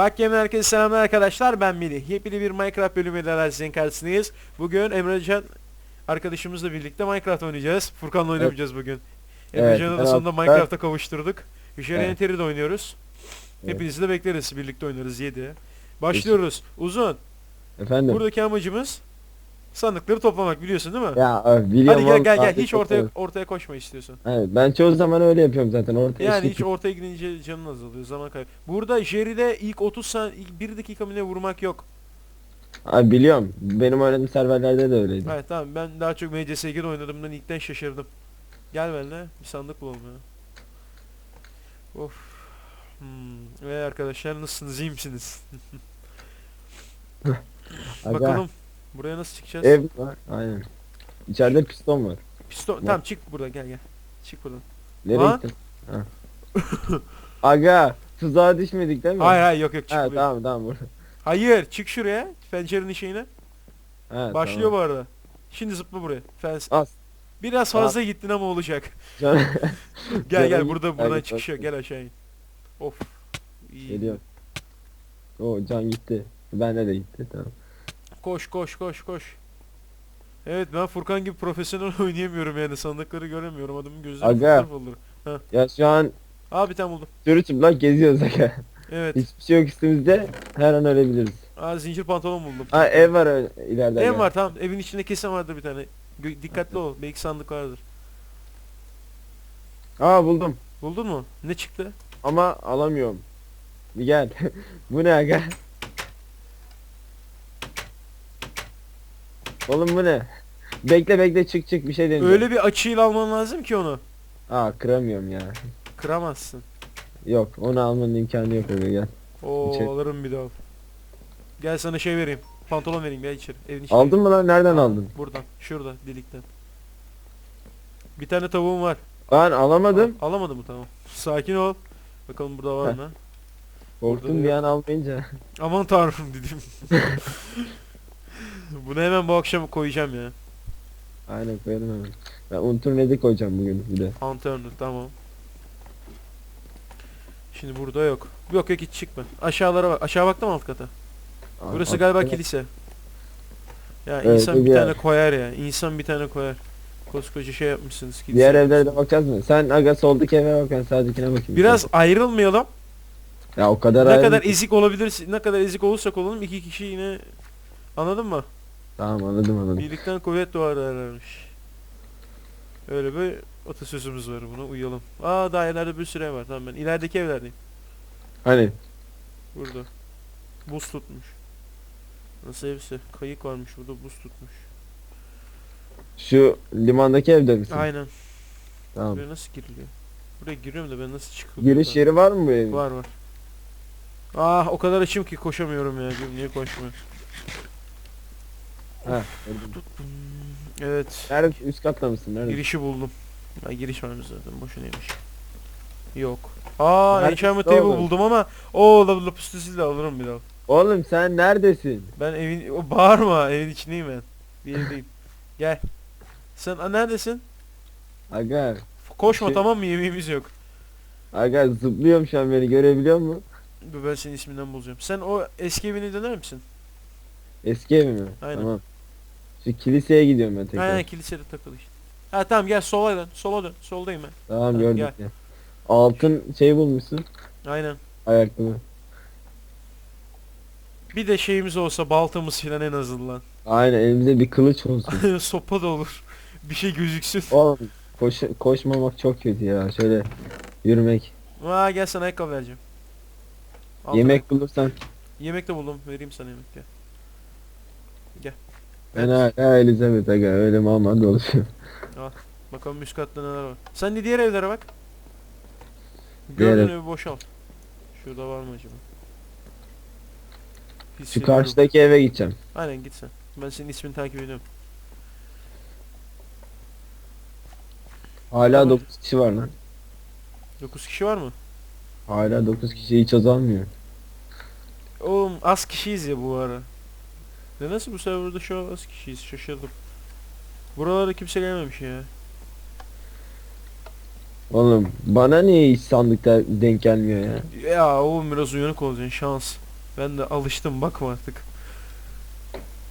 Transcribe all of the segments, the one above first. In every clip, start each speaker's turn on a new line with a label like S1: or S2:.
S1: Bak yemin herkese selamlar arkadaşlar ben Melih. Yepyeni bir Minecraft bölümüyle daha sizin karşısındayız. Bugün Emrecan arkadaşımızla birlikte Minecraft oynayacağız. Furkan'la oynamayacağız bugün. Emrecan'ı da
S2: Evet,
S1: sonunda
S2: ben-
S1: Minecraft'a kavuşturduk. Hüşeri
S2: Evet.
S1: Enter'i oynuyoruz.
S2: Evet.
S1: Hepinizi de bekleriz. Birlikte oynarız 7. Başlıyoruz. Uzun.
S2: Efendim.
S1: Buradaki amacımız sandıkları toplamak biliyorsun değil mi?
S2: Ya biliyorum.
S1: Hadi gel gel gel. Hiç ortaya ortaya koşma istiyorsan.
S2: Evet, ben çoğu zaman öyle yapıyorum zaten ortaya.
S1: Yani hiç ortaya gidince canın azalıyor. Zaman kaybı. Burada Jerry'de ilk 30 saniye, ilk 1 dakika ne vurmak yok.
S2: Abi biliyorum. Benim oynadığım serverlerde de öyleydi.
S1: Evet tamam ben daha çok MCSG'de oynadığımdan ilkten şaşırdım. Gel benimle bir sandık bulalım ya. Of. Hmm. Ve arkadaşlar nasılsınız iyi misiniz? Bakalım buraya nasıl çıkacağız?
S2: Ev var. Aynen. İçeride piston var.
S1: Piston tamam çık buradan gel gel. Çık buradan.
S2: Nereye gittin? Ha. Aga tuzağa düşmedik değil mi?
S1: Hayır hayır yok yok çık
S2: Ha
S1: buraya.
S2: tamam tamam. burada.
S1: Hayır çık şuraya pencerenin şeyine.
S2: Ha,
S1: Başlıyor
S2: tamam.
S1: bu arada. Şimdi zıpla buraya. Fence.
S2: Az.
S1: Biraz fazla gittin ama olacak.
S2: Can-
S1: Gel gel burada buradan
S2: hadi
S1: çıkış yok. Gel aşağı in. Of. İyi.
S2: Geliyor. O can gitti. Bende de gitti tamam.
S1: Koş koş koş koş. Evet ben Furkan gibi profesyonel oynayamıyorum yani sandıkları göremiyorum adamın gözleri
S2: Aga.
S1: fıldır fıldır.
S2: Ya şu an
S1: Aa bir tane buldum.
S2: sürü çıplak geziyoruz aga.
S1: Evet.
S2: Hiçbir şey yok üstümüzde. Her an ölebiliriz.
S1: Aa zincir pantolon buldum.
S2: Ha ev var öyle ileride.
S1: Ev
S2: aga.
S1: var tamam. Evin içinde kesin vardır bir tane. Gö- dikkatli ol. Belki sandık vardır.
S2: Aa buldum.
S1: Buldun mu? Ne çıktı?
S2: Ama alamıyorum. Bir gel. bu ne aga? Oğlum bu ne? Bekle bekle çık çık bir şey deneyeceğim.
S1: Öyle bir açıyla alman lazım ki onu.
S2: Aa kıramıyorum ya.
S1: Kıramazsın.
S2: Yok onu almanın imkanı yok öyle gel.
S1: Oo
S2: İçeri-
S1: alırım bir daha. Gel sana şey vereyim. Pantolon vereyim gel içeri. Evin içine.
S2: Aldın mı lan nereden aldın?
S1: Buradan. Şurada delikten. Bir tane tavuğum var.
S2: Ben alamadım.
S1: Al- alamadım mı tamam. Sakin ol. Bakalım burada var mı?
S2: Korktum
S1: Burada
S2: bir an almayınca.
S1: Aman tanrım dedim. Bunu hemen bu akşam koyacağım ya.
S2: Aynen koyalım hemen. Ben untur nedi koyacağım bugün bir de.
S1: Antrenör tamam. Şimdi burada yok. Yok yok hiç çıkma. Aşağılara bak. Aşağı baktım alt kata. Burası
S2: Aa,
S1: galiba
S2: bak-
S1: kilise. Ya
S2: Evet,
S1: insan bir
S2: bir yer.
S1: tane koyar ya. İnsan bir tane koyar. Koskoca şey yapmışsınız kilise.
S2: Diğer evlere de bakacağız mı? Sen aga soldaki eve bak ben sağdakine bakayım.
S1: Biraz ayrılmayalım.
S2: Ya o kadar
S1: Ne
S2: ayrı-
S1: kadar ezik olabilir, ne kadar ezik olursak olalım iki kişi yine anladın mı?
S2: Tamam anladım anladım.
S1: Birlikten kuvvet doğar derlermiş. Öyle bir atasözümüz var buna uyalım. Aa daha ileride bir süre var tamam ben ilerideki evlerdeyim.
S2: Hani
S1: Burada. Buz tutmuş. Nasıl evse? Kayık varmış burada buz tutmuş.
S2: şu limandaki evde misin?
S1: Aynen.
S2: Tamam.
S1: Buraya nasıl giriliyor? Buraya giriyorum da ben nasıl çıkıyorum?
S2: Giriş yeri var mı bu evin?
S1: Var var. Ah o kadar açım ki koşamıyorum ya. Niye koşmuyor?
S2: Ha.
S1: Evet.
S2: Nerede? Üst katta mısın? Nerede?
S1: Girişi buldum. Ya giriş varmış zaten boşunaymış. Yok. Aa
S2: Nerede
S1: enchantment table
S2: oğlum?
S1: buldum ama o la lapis de alırım bir daha.
S2: Oğlum sen neredesin?
S1: Ben evin o bağırma evin içindeyim ben. Bir yerdeyim. Gel. Sen a, neredesin?
S2: Aga.
S1: Koşma
S2: Şey-
S1: tamam mı yemeğimiz yok.
S2: Aga zıplıyorum şu an beni görebiliyor musun?
S1: Dur ben senin isminden bulacağım. Sen o eski evine döner misin?
S2: Eski evi mi?
S1: Aynen.
S2: Tamam. Şu kiliseye gidiyorum ben tekrar.
S1: Aynen kilisede takıl işte. Ha tamam gel sola dön. Sola dön. Soldayım ben.
S2: Tamam
S1: Ha,
S2: gördük
S1: gel.
S2: ya. Altın şey bulmuşsun.
S1: Aynen.
S2: Ayakkabı.
S1: Bir de şeyimiz olsa baltamız filan en azından.
S2: Aynen elimizde bir kılıç olsun.
S1: Sopa da olur. Bir şey gözüksün.
S2: Oğlum koş, koşmamak çok kötü ya. Şöyle yürümek.
S1: Aa gel sana ayakkabı vereceğim. Al
S2: Yemek bulursan.
S1: bak. Yemek de buldum. Vereyim sana yemek gel.
S2: Ben hala Elizabeth aga öyle mama dolaşıyor.
S1: Bakalım üst katta neler var. Sen de diğer evlere bak.
S2: Diğer
S1: Gördüğün
S2: ev-
S1: evi boşalt. Şurada var mı acaba? Pis
S2: Şu
S1: şeyler
S2: karşıdaki eve gideceğim.
S1: Aynen git sen. Ben senin ismini takip ediyorum.
S2: Hala
S1: Tamam.
S2: 9 kişi var lan.
S1: 9 kişi var mı?
S2: Hala 9 kişi hiç azalmıyor.
S1: Oğlum az kişiyiz ya bu ara. Ne nasıl bu serverda şu an az kişiyiz şaşırdım. Buralara kimse gelmemiş ya.
S2: Oğlum bana niye hiç sandıkta denk gelmiyor ya?
S1: Ya oğlum biraz uyanık olacaksın şans. Ben de alıştım bakma artık.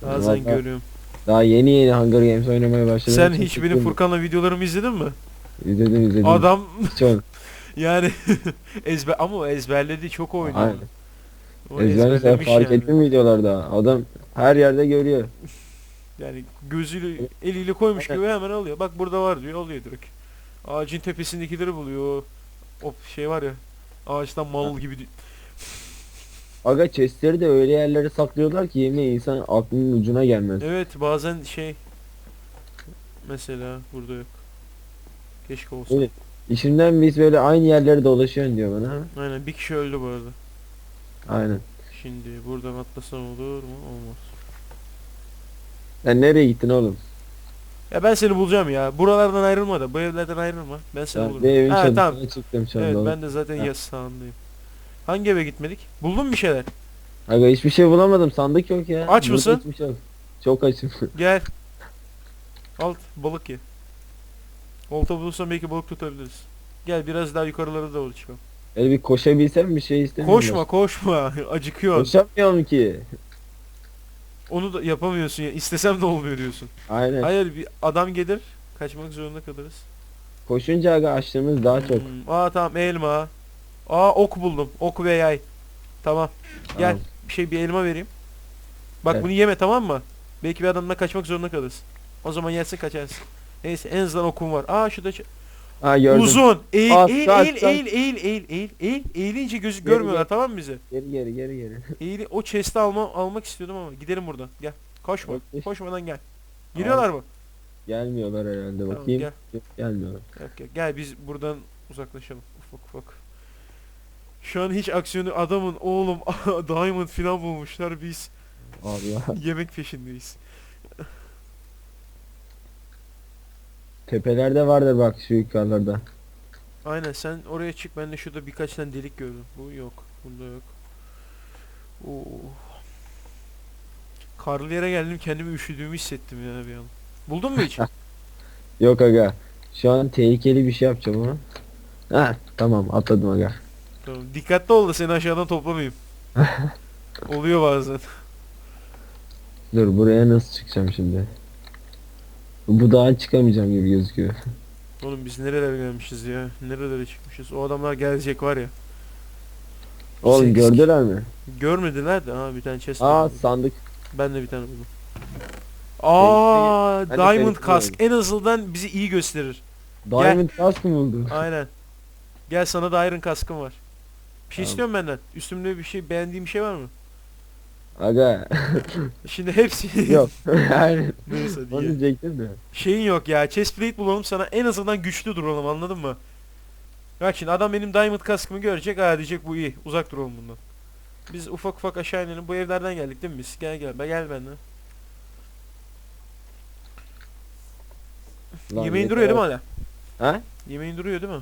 S1: Bazen
S2: Vallahi
S1: görüyorum.
S2: Daha yeni yeni Hunger Games oynamaya başladım.
S1: Sen hiç benim. Furkan'la videolarımı izledin mi?
S2: İzledim izledim.
S1: Adam
S2: Çok.
S1: yani ezber ama o ezberledi çok oynuyor.
S2: Aynen.
S1: O
S2: Ezberle sen
S1: ezberlemiş
S2: fark
S1: yani.
S2: ettin mi videolarda? Adam her yerde görüyor.
S1: Yani gözüyle eliyle koymuş gibi hemen alıyor. Bak burada var diyor alıyor direkt. Ağacın tepesindekileri buluyor. O, şey var ya ağaçtan mal gibi.
S2: Aga chestleri de öyle yerlere saklıyorlar ki yemin insan aklının ucuna gelmez.
S1: Evet bazen şey mesela burada yok. Keşke olsa.
S2: Öyle. İşimden biz böyle aynı yerlere dolaşıyorsun diyor bana.
S1: Aynen bir kişi öldü bu arada.
S2: Aynen.
S1: Şimdi buradan atlasam olur mu? Olmaz.
S2: Sen nereye gittin oğlum?
S1: Ya ben seni bulacağım ya. Buralardan ayrılma da. Bu evlerden ayrılma. Ben seni
S2: Ben
S1: bulurum.
S2: bir evin
S1: Ha, tamam.
S2: çıktım şu anda.
S1: Evet
S2: oğlum.
S1: ben de zaten
S2: Ha.
S1: yaz sağındayım. Hangi eve gitmedik? Buldun mu bir şeyler?
S2: Aga hiçbir şey bulamadım. Sandık yok ya.
S1: Aç
S2: Burada
S1: mısın?
S2: hiçbir şey yok. Çok açım.
S1: Gel. Alt balık ye. Olta bulursan belki balık tutabiliriz. Gel biraz daha yukarılara doğru çıkalım.
S2: Öyle bir koşabilsem bir şey istemiyorum.
S1: Koşma koşma. Acıkıyor.
S2: Koşamıyorum ki.
S1: Onu da yapamıyorsun ya. İstesem de olmuyor diyorsun.
S2: Aynen.
S1: Hayır bir adam gelir. Kaçmak zorunda kalırız.
S2: Koşunca aga açlığımız daha çok.
S1: Hmm, Aa tamam elma. Aa ok buldum. Ok ve yay. Tamam. Gel.
S2: Tamam.
S1: Bir şey bir elma vereyim. Bak
S2: Evet.
S1: bunu yeme tamam mı? Belki bir adamla kaçmak zorunda kalırsın. O zaman yersin kaçarsın. Neyse en azından okum var. Aa şurada ç-
S2: Ha gördüm.
S1: uzun. Eğil
S2: Az,
S1: eğil
S2: kaç,
S1: eğil,
S2: kaç.
S1: eğil eğil eğil eğil eğil eğilince gözü
S2: Geri,
S1: görmüyorlar
S2: geri.
S1: tamam mı bizi?
S2: Geri geri geri geri.
S1: Eğil o chest'i alma almak istiyordum ama gidelim buradan. Gel. Koşma.
S2: Okey.
S1: Koşmadan gel. Geliyorlar mı?
S2: Gelmiyorlar herhalde
S1: Tamam,
S2: bakayım.
S1: gel.
S2: Yok, gelmiyorlar.
S1: Yok, yok. Gel biz buradan uzaklaşalım. Ufak ufak. Şu an hiç aksiyonu adamın oğlum diamond filan bulmuşlar biz
S2: Allah.
S1: yemek peşindeyiz.
S2: Tepelerde vardır bak şu yukarılarda.
S1: Aynen sen oraya çık ben de şurada birkaç tane delik gördüm. Bu yok. Bunda yok. Oo. Karlı yere geldim kendimi üşüdüğümü hissettim ya bir an. Buldun mu hiç?
S2: Yok aga. Şu an tehlikeli bir şey yapacağım ama. Ha tamam atladım aga.
S1: tamam. Dikkatli ol da seni aşağıdan toplamayayım. Oluyor bazen.
S2: Dur buraya nasıl çıkacağım şimdi? Bu dağa çıkamayacağım gibi gözüküyor.
S1: Oğlum biz nerelere gelmişiz ya? Nerelere çıkmışız? O adamlar gelecek var ya.
S2: Oğlum
S1: Sekiz
S2: gördüler mi?
S1: Görmediler de ha bir tane chest
S2: Aa
S1: buldum.
S2: sandık.
S1: Ben de bir tane buldum. Aa,
S2: Ben de
S1: Diamond Kask en azından bizi iyi gösterir.
S2: Diamond kask mı buldu?
S1: Aynen. Gel sana da Iron kaskım var. Bir şey
S2: Tamam.
S1: istiyorum benden. Üstümde bir şey beğendiğim bir şey var mı?
S2: Aga
S1: Şimdi hepsi
S2: yok. Hayır.
S1: Neyse
S2: Onu
S1: diye.
S2: diyecektim de.
S1: Şeyin yok ya. Chest plate bulalım sana en azından güçlü duralım anladın mı? Bak şimdi adam benim diamond kaskımı görecek. Aa diyecek bu iyi. Uzak duralım bundan. Biz ufak ufak aşağı inelim. Bu evlerden geldik değil mi biz? Gel gel. Gel benimle.
S2: Lan
S1: Yemeğin duruyor değil mi hala?
S2: Ha?
S1: Yemeğin duruyor değil mi?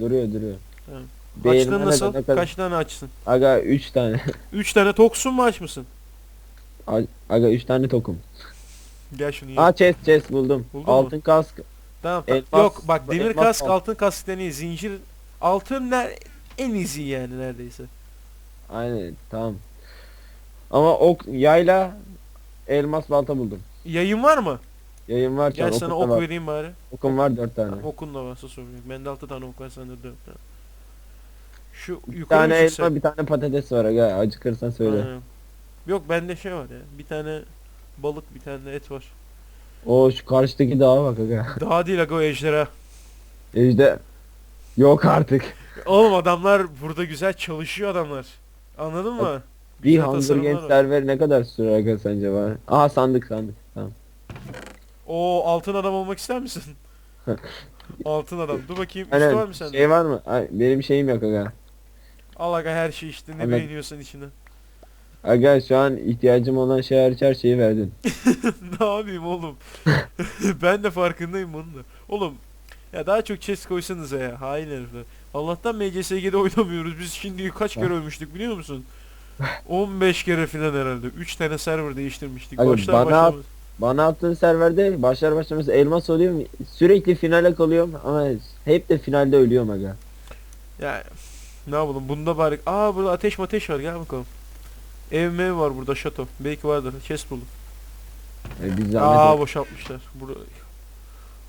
S2: Duruyor duruyor.
S1: Tamam.
S2: De
S1: nasıl?
S2: kadar-
S1: Kaç tane açsın?
S2: Aga 3 tane.
S1: 3 tane toksun mu aç mısın?
S2: Aga 3 tane tokum.
S1: Gel şunu ye.
S2: Aa chest chest buldum.
S1: Buldun mu?
S2: Altın kask.
S1: Tamam.
S2: Elmas-
S1: Yok bak demir
S2: elmas
S1: kask
S2: al.
S1: altın kasktan iyi. Zincir altın ner en iyisi yani neredeyse.
S2: Aynen tamam. Ama ok yayla elmas balta buldum.
S1: Yayın var mı?
S2: Yayın var
S1: Gel sana ok
S2: var.
S1: vereyim bari.
S2: Okum var 4 tane.
S1: Okun da varsa sorun yok. Bende 6 tane ok var sende 4 tane. Şu
S2: Bir
S1: yukarı
S2: tane elma bir tane patates var aga acıkırsan söyle.
S1: Yok bende şey var ya. Bir tane balık bir tane de et var.
S2: O şu karşıdaki dağa bak aga.
S1: Daha değil aga o ejderha.
S2: İşte yok artık.
S1: Oğlum adamlar burada güzel çalışıyor adamlar. Anladın mı?
S2: Bir
S1: Güzel
S2: Hunger
S1: tasarımlar
S2: Games
S1: var.
S2: serveri ne kadar sürer aga sence bana? Aha sandık sandık. Tamam.
S1: O altın adam olmak ister misin? altın adam. Dur bakayım. Üstü var
S2: Aynen
S1: mı sende?
S2: şey var mı? Ay, benim şeyim yok aga.
S1: Al aga her şey işte. Ne
S2: Aynen.
S1: beğeniyorsan içine.
S2: Aga şu an ihtiyacım olan şey hariç her şeyi verdin.
S1: ne yapayım oğlum? ben de farkındayım bunun da. Oğlum ya daha çok chest koysanıza ya hain herifler. Allah'tan MCSG'de oynamıyoruz. Biz şimdi kaç kere ölmüştük biliyor musun? 15 kere filan herhalde. 3 tane server değiştirmiştik.
S2: Abi
S1: Başlar
S2: bana
S1: başlamaz.
S2: Bana attığın serverde başlar başlamaz elmas oluyorum. Sürekli finale kalıyorum ama hep de finalde ölüyorum aga.
S1: Ya ne yapalım bunda bari. Aa burada ateş ateş var gel bakalım. Ev mev var burada şato. Belki vardır. Chest buldum.
S2: E, biz zahmet
S1: Aa
S2: et-
S1: boşaltmışlar. Bura...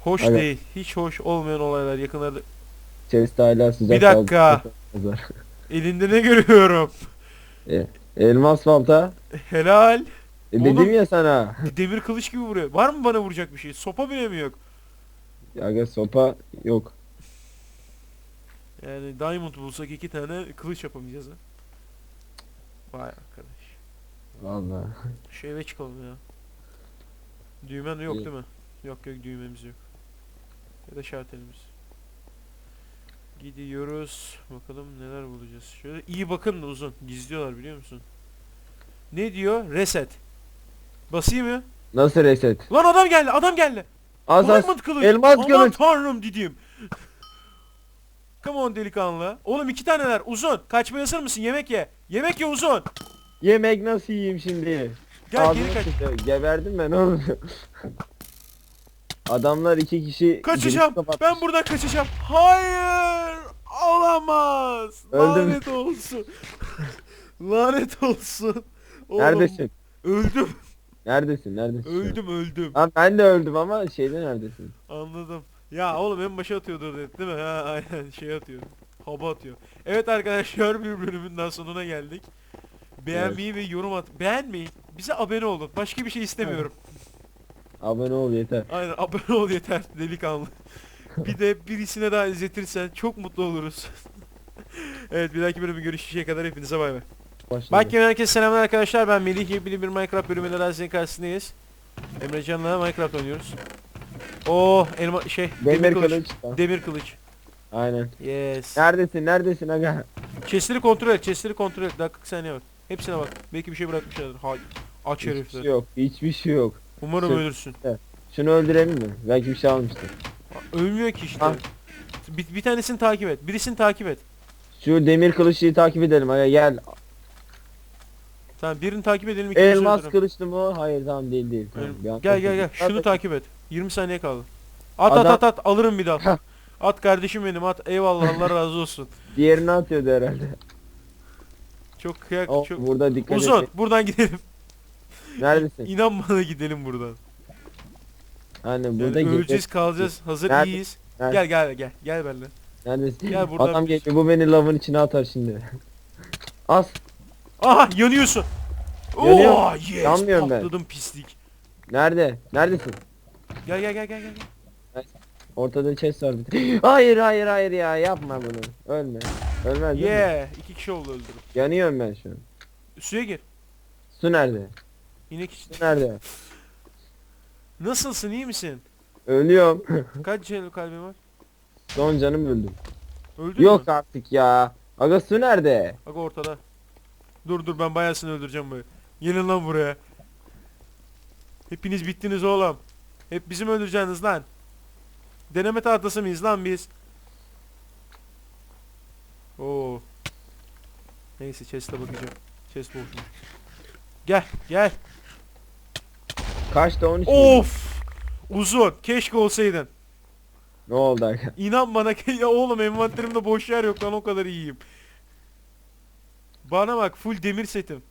S1: Hoş
S2: Aga.
S1: değil. Hiç hoş olmayan olaylar yakınlarda.
S2: içerisinde hala sıcak
S1: Bir dakika.
S2: kaldı-.
S1: Elinde ne görüyorum?
S2: Elmas balta.
S1: Helal.
S2: E,
S1: Oğlum.
S2: dedim ya sana.
S1: Demir kılıç gibi vuruyor. Var mı bana vuracak bir şey? Sopa bile mi yok?
S2: Ya aga sopa yok.
S1: Yani diamond bulsak iki tane kılıç yapamayacağız ha. Vay arkadaş.
S2: Vallahi.
S1: Şu eve çıkalım ya. Düğmen yok değil mi? Yok yok düğmemiz yok. Ya da şartelimiz. Gidiyoruz. Bakalım neler bulacağız. Şöyle iyi bakın da uzun. Gizliyorlar biliyor musun? Ne diyor? Reset. Basayım mı?
S2: Nasıl reset?
S1: Lan adam geldi adam geldi.
S2: Az az.
S1: Diamond kılıç.
S2: elmas
S1: Aman
S2: kılıç.
S1: tanrım dediğim. Come on delikanlı. Oğlum iki taneler uzun. Kaçmaya hazır mısın? Yemek ye. Yemek ye uzun.
S2: Yemek nasıl yiyeyim şimdi?
S1: Gel
S2: Ağzına
S1: geri kaç.
S2: sıçtı. Geberdim ben oğlum. Adamlar iki kişi
S1: Kaçacağım. Ben buradan kaçacağım. Hayır. Olamaz.
S2: Öldüm.
S1: Lanet olsun. Lanet olsun. Oğlum,
S2: Neredesin?
S1: Öldüm.
S2: Neredesin? Neredesin?
S1: Öldüm öldüm.
S2: Lan ben de öldüm ama şeyde neredesin?
S1: Anladım. Ya oğlum en başa atıyordur dedi değil mi? Ha aynen şey atıyor. Hava atıyor. Evet arkadaşlar bir bölümün daha sonuna geldik. Beğenmeyi ve yorum at. Beğenmeyin. Bize abone olun. Başka bir şey istemiyorum.
S2: Abone ol yeter.
S1: Aynen abone ol yeter delikanlı. bir de birisine daha izletirsen çok mutlu oluruz. evet bir dahaki bölümü görüşeceğe kadar hepinize bay bay. Bak herkese selamlar arkadaşlar ben Melih yepyeni bir Minecraft bölümüyle daha sizin karşısındayız. Emrecan'la Minecraft oynuyoruz. Oo elma şey demir,
S2: Demir
S1: kılıç.
S2: kılıç.
S1: Demir kılıç.
S2: Aynen.
S1: Yes.
S2: Neredesin? Neredesin aga?
S1: Chestleri kontrol et, chestleri kontrol et. 40 saniye var. Hepsine bak. Belki bir şey bırakmışlardır. Hay. Aç
S2: Hiçbir
S1: herifler.
S2: şey yok. Hiçbir şey yok.
S1: Umarım
S2: Şey-
S1: ölürsün.
S2: Şunu öldürelim mi? Belki bir şey almıştır.
S1: Ölmüyor ki işte.
S2: Ha.
S1: Bir, bir tanesini takip et. Birisini takip et.
S2: Şu demir kılıçlıyı takip edelim aga gel.
S1: Tamam birini takip edelim.
S2: Elmas kılıçlı mı? Hayır tamam değil değil. Tamam,
S1: Gel gel gel. Şunu takip et. 20 saniye kaldı. At
S2: Adam-
S1: at at at. Alırım bir daha. at kardeşim benim at. Eyvallah Allah razı olsun.
S2: Diğerini atıyordu herhalde.
S1: Çok kıyak
S2: O,
S1: çok.
S2: burada dikkat
S1: Uzun.
S2: et.
S1: Buradan gidelim.
S2: Neredesin?
S1: İnan bana gidelim buradan.
S2: Hani
S1: Yani
S2: burada
S1: öleceğiz
S2: gece-
S1: kalacağız. Hazır
S2: Nerede?
S1: iyiyiz.
S2: Nerede?
S1: Gel gel gel. Gel benimle.
S2: Neredesin?
S1: Gel buradan
S2: Adam geliyor bu beni lavın içine atar şimdi. As.
S1: Aha yanıyorsun.
S2: Yanıyor.
S1: Oo, yes,
S2: Yanmıyorum ben.
S1: patladım pislik.
S2: Nerede? Neredesin?
S1: Gel gel gel gel gel.
S2: Ortada chest var bir. Hayır hayır hayır ya yapma bunu. Ölme. Ölmez değil mi?
S1: Yeah. iki kişi oldu öldürüm.
S2: Yanıyorum ben şu an.
S1: Suya gir.
S2: Su nerede?
S1: İnek işte.
S2: Su nerede?
S1: Nasılsın iyi misin?
S2: Ölüyorum.
S1: Kaç canlı kalbin var?
S2: Son canım öldüm.
S1: Öldün
S2: Yok
S1: mü?
S2: artık ya. Aga su nerede?
S1: Bak ortada. Dur dur ben bayasını öldüreceğim böyle. Gelin lan buraya. Hepiniz bittiniz oğlum. Hep bizim öldüreceğiniz lan. Deneme tahtası mıyız lan biz? Oo. Neyse chest'e bakacağım. Chest boşmuş. Gel gel.
S2: Kaçta 13 miydi?
S1: Of. Uzun. Keşke olsaydın.
S2: Ne oldu aga?
S1: İnan bana ki ya oğlum envanterimde boş yer yok lan o kadar iyiyim. Bana bak full demir setim.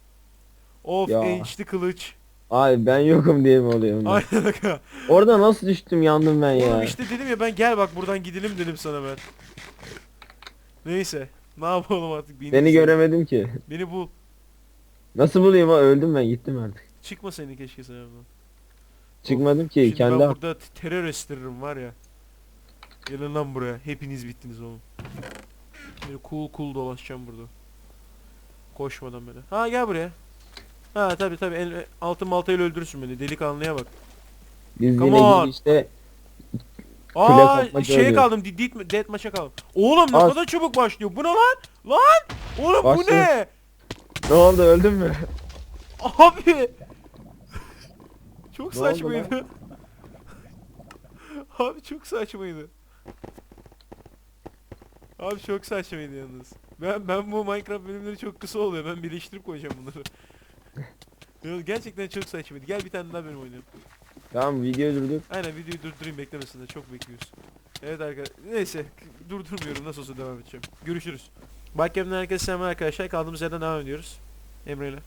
S1: Of
S2: Ya.
S1: ençli kılıç.
S2: Ay ben yokum diye mi oluyor? bunlar?
S1: Aynen aga.
S2: Orada nasıl düştüm yandım ben ya.
S1: Oğlum işte dedim ya ben gel bak buradan gidelim dedim sana ben. Neyse. Ne yapalım artık beni,
S2: Seni göremedim ki.
S1: Beni bul.
S2: Nasıl bulayım ha öldüm ben gittim artık.
S1: Çıkma seni keşke sen oradan.
S2: Çıkmadım ki
S1: Şimdi
S2: kendi
S1: ben burada t- terör estiririm var ya. Gelin lan buraya. Hepiniz bittiniz oğlum. Böyle cool cool dolaşacağım burada. Koşmadan böyle. Ha gel buraya. Ha tabi tabi el, altın baltayla öldürürsün beni. Delikanlıya bak.
S2: Biz
S1: Come
S2: yine
S1: on.
S2: işte
S1: Aa şeye kaldım. Dead, dead, maça kaldım. Oğlum ne kadar çabuk başlıyor. Bu ne lan? Lan! Oğlum bu
S2: Başlıyor.
S1: ne?
S2: ne oldu öldün mü?
S1: Abi! Çok
S2: Ne oldu lan?
S1: saçmaydı. Abi çok saçmaydı. Abi çok saçmaydı yalnız. Ben ben bu Minecraft bölümleri çok kısa oluyor. Ben birleştirip koyacağım bunları. Gerçekten çok saçmaydı. Gel bir tane daha bölüm oynayalım.
S2: Tamam video durduk.
S1: Aynen videoyu durdurayım beklemesinler. Çok bekliyoruz. Evet arkadaşlar. Neyse. Durdurmuyorum. Nasıl olsa devam edeceğim. Görüşürüz. Bakemden herkese selam arkadaşlar. Kaldığımız yerden devam ediyoruz. Emre ile.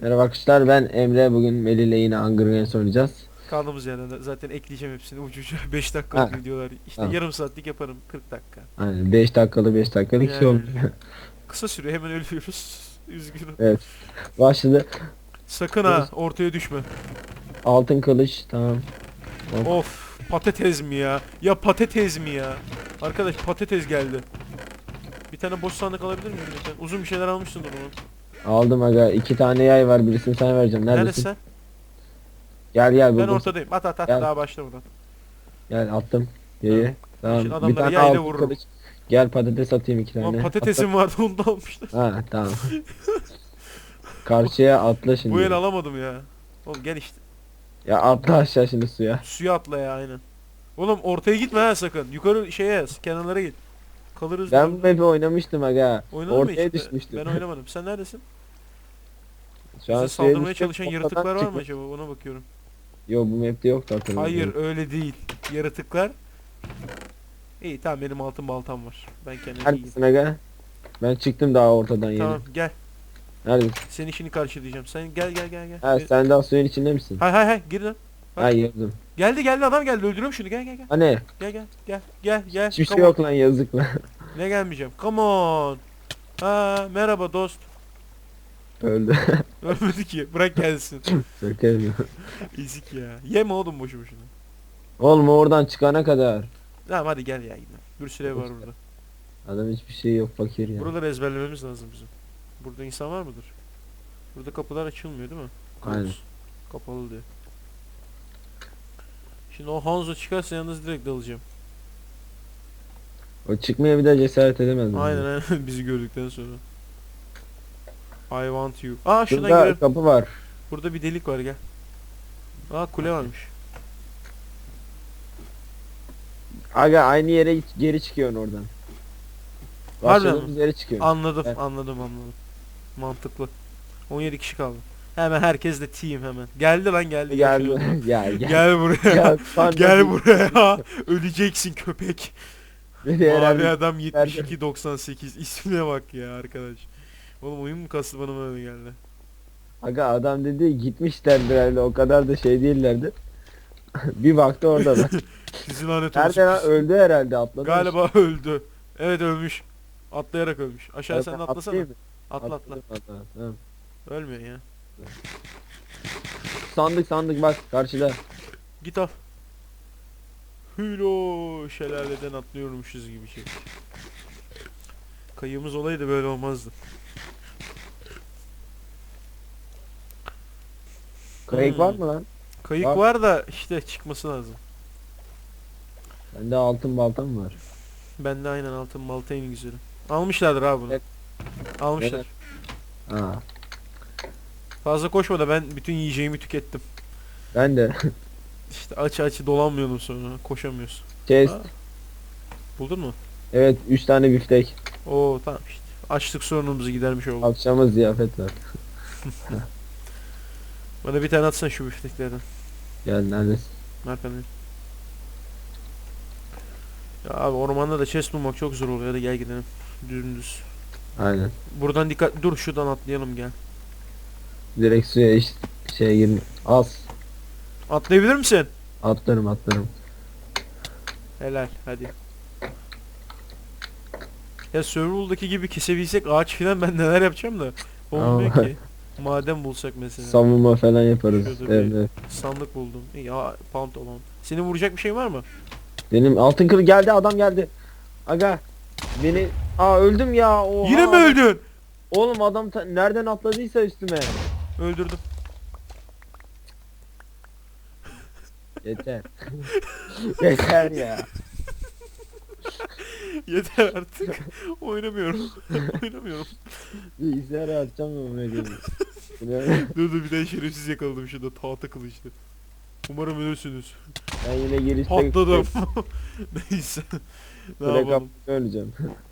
S2: Merhaba arkadaşlar ben Emre bugün Melih ile yine Hunger Games oynayacağız.
S1: Kaldığımız yerden de zaten ekleyeceğim hepsini ucuca 5 dakikalık
S2: Ha.
S1: videolar. İşte
S2: Tamam.
S1: yarım saatlik yaparım 40 dakika.
S2: Hani 5 dakikalı 5 dakikalık şey
S1: Yani.
S2: olmuş.
S1: Kısa sürüyor hemen ölüyoruz. Üzgünüm.
S2: evet. Başladı.
S1: Sakın ha ortaya düşme.
S2: Altın kılıç tamam.
S1: Of patates mi ya? Ya patates mi ya? Arkadaş patates geldi. Bir tane boş sandık alabilir miyim lütfen? Uzun bir şeyler almışsındır onu.
S2: Aldım aga. iki tane yay var birisini sana vereceğim. Neredesin?
S1: Neredesin sen?
S2: Gel gel
S1: Ben
S2: burada.
S1: ortadayım. At at at
S2: Gel.
S1: daha başlamadan.
S2: Gel attım. Yayı. Tamam. Bir tane
S1: yayla vururum.
S2: kılıç. Gel patates atayım iki tane.
S1: Ulan patatesim vardı onu da almışlar.
S2: Ha tamam. Karşıya atla şimdi.
S1: Bu el alamadım ya. Oğlum gel işte.
S2: Ya atla aşağı şimdi suya.
S1: Suya atla ya aynen. Oğlum ortaya gitme ha sakın. Yukarı şeye kenarlara git. Kalırız.
S2: Ben bu map'i oynamıştım aga.
S1: Oynadın
S2: Ortaya
S1: hiç?
S2: düşmüştüm.
S1: Ben oynamadım. Sen neredesin?
S2: Şu
S1: Bize
S2: suya
S1: saldırmaya çalışan yaratıklar var mı acaba? Ona bakıyorum.
S2: Yo bu map'te yoktu hatırlıyorum.
S1: Hayır öyle değil. Yaratıklar. İyi tamam benim altın baltam var. Ben kendim iyiyim.
S2: Neredesin aga? Ben çıktım daha ortadan yeni.
S1: Tamam gel.
S2: Neredesin?
S1: Senin işini karşılayacağım. Sen gel gel gel gel.
S2: Ha
S1: Gel.
S2: sen daha suyun içinde misin?
S1: Hay hay hay gir lan.
S2: Ha girdim.
S1: Geldi geldi adam geldi öldürüyorum şunu gel gel gel.
S2: Hani
S1: Gel gel gel gel gel.
S2: hiçbir şey
S1: Come on.
S2: yok lan yazık lan.
S1: Ne gelmeyeceğim. Come on. Ha merhaba dost.
S2: Öldü.
S1: Ölmedi ki. Bırak gelsin.
S2: Sökerim.
S1: Ezik ya. Yeme oğlum boşu boşuna.
S2: Oğlum oradan çıkana kadar.
S1: Tamam hadi gel ya gidelim. Bir sürü ev var burada.
S2: Adam hiçbir şey yok fakir ya.
S1: Buraları ezberlememiz lazım bizim. Burada insan var mıdır? Burada kapılar açılmıyor değil mi?
S2: Aynen.
S1: Kapalı diyor. Şimdi o Hanzo çıkarsa yalnız direkt dalacağım.
S2: O çıkmaya bir daha cesaret edemez.
S1: Aynen aynen bizi gördükten sonra. I want you. Aa şuradan
S2: Şurada
S1: girelim.
S2: kapı var.
S1: Burada bir delik var gel. Aa kule varmış.
S2: Aga aynı yere git- geri çıkıyorsun oradan.
S1: Harbiden
S2: Başladığımız yere çıkıyorsun.
S1: Anladım
S2: Evet.
S1: anladım anladım. Mantıklı. 17 kişi kaldı. Hemen herkes de team hemen. Geldi lan geldi.
S2: Gel gel gel.
S1: Gel buraya.
S2: Gel.
S1: Gel buraya. Öleceksin köpek. Mavi adam 7298 ismine bak ya arkadaş. Oğlum oyun mu kastı bana böyle geldi.
S2: Aga adam dedi gitmişlerdir herhalde o kadar da şey değillerdi. bir baktı orada da.
S1: Sizin lanet olsun.
S2: Nerede lan öldü herhalde atladı.
S1: Galiba öldü. Evet ölmüş. Atlayarak ölmüş. Aşağı
S2: Evet,
S1: sen de
S2: at-
S1: atlasana.
S2: atlayayım mı?
S1: Atla atla.
S2: Atladım, atladım, tamam.
S1: Ölmüyor ya.
S2: Sandık sandık bak karşıda.
S1: Git al. Hülo şelaleden atlıyormuşuz gibi şey. Kayığımız olaydı böyle olmazdı.
S2: Kayık
S1: Hmm.
S2: var mı lan?
S1: Kayık
S2: Var.
S1: var da işte çıkması lazım.
S2: Bende altın baltam var.
S1: Bende aynen altın balta en güzeli. Almışlardır abi bunu.
S2: Evet.
S1: Almışlar.
S2: Evet. Aa,
S1: Fazla koşma da ben bütün yiyeceğimi tükettim.
S2: ben de.
S1: İşte aç aç dolanmıyordum sonra. Koşamıyorsun.
S2: Chest.
S1: Aa. Buldun mu?
S2: Evet 3 tane biftek.
S1: Oo tamam işte. Açlık sorunumuzu gidermiş olduk.
S2: Akşama ziyafet var.
S1: Bana bir tane atsana şu bifteklerden.
S2: Gel neredesin?
S1: Arkadayım. Ya abi ormanda da chest bulmak çok zor oluyor. Hadi gel gidelim. Dümdüz.
S2: Aynen.
S1: Buradan dikkat dur şuradan atlayalım gel.
S2: Direkt suya iş şeye girme. Az.
S1: Atlayabilir misin?
S2: Atlarım atlarım.
S1: Helal hadi. Ya survival'daki gibi kesebilsek ağaç filan ben neler yapacağım da olmuyor ki. Maden bulsak mesela.
S2: Savunma falan yaparız. Evet, evet.
S1: Sandık buldum. İyi aa, pantolon. Seni vuracak bir şey var mı?
S2: Benim altın kılı geldi adam geldi. Aga. Beni Aa öldüm ya. Oha.
S1: Yine mi öldün?
S2: Oğlum adam nereden atladıysa üstüme.
S1: Öldürdüm.
S2: Yeter. Yeter ya.
S1: Yeter artık. Oynamıyorum. Oynamıyorum.
S2: Bilgisayara atacağım mı bunu gibi.
S1: dur dur bir tane şerefsiz yakaladım şurada tahta kılıçlı. Umarım ölürsünüz.
S2: Ben yine girişte
S1: Patladım. Neyse. ne
S2: Kule
S1: yapalım?
S2: öleceğim.